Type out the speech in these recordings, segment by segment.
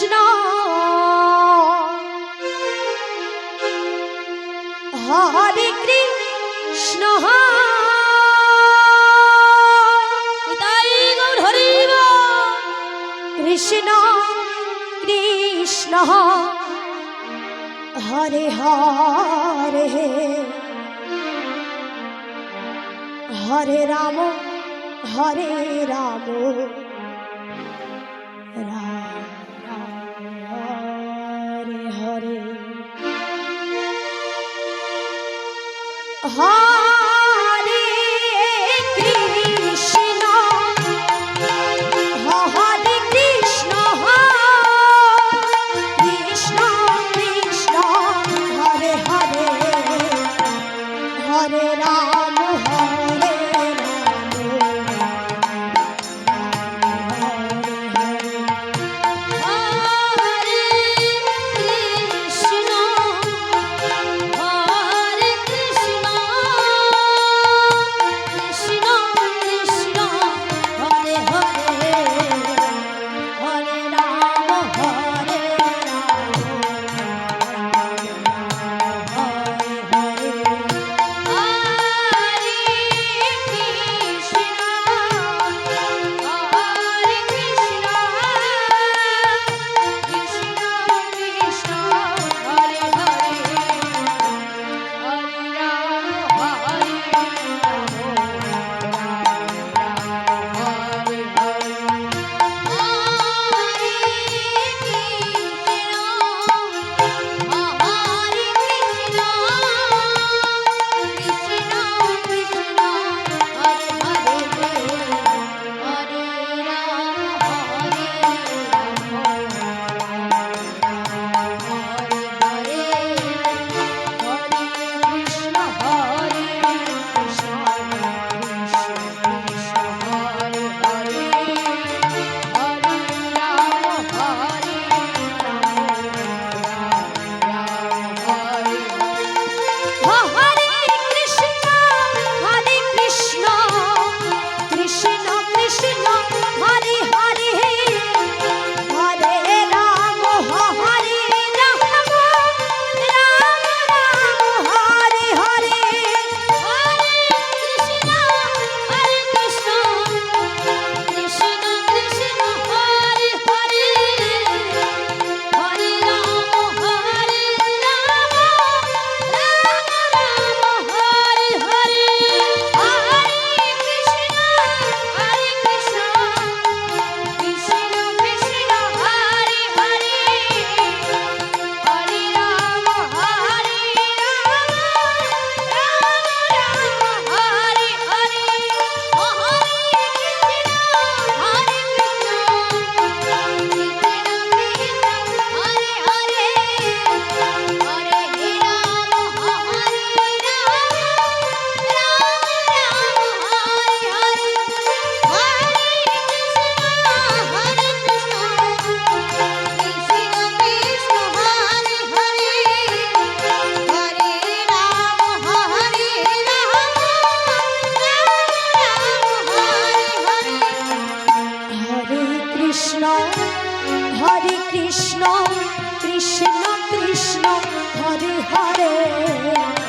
Krishna. Hare Krishna. Gour Krishna Krishna. Hare Hare. Hare Ram Hare Ram. 啊 Hare Hare.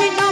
she knows.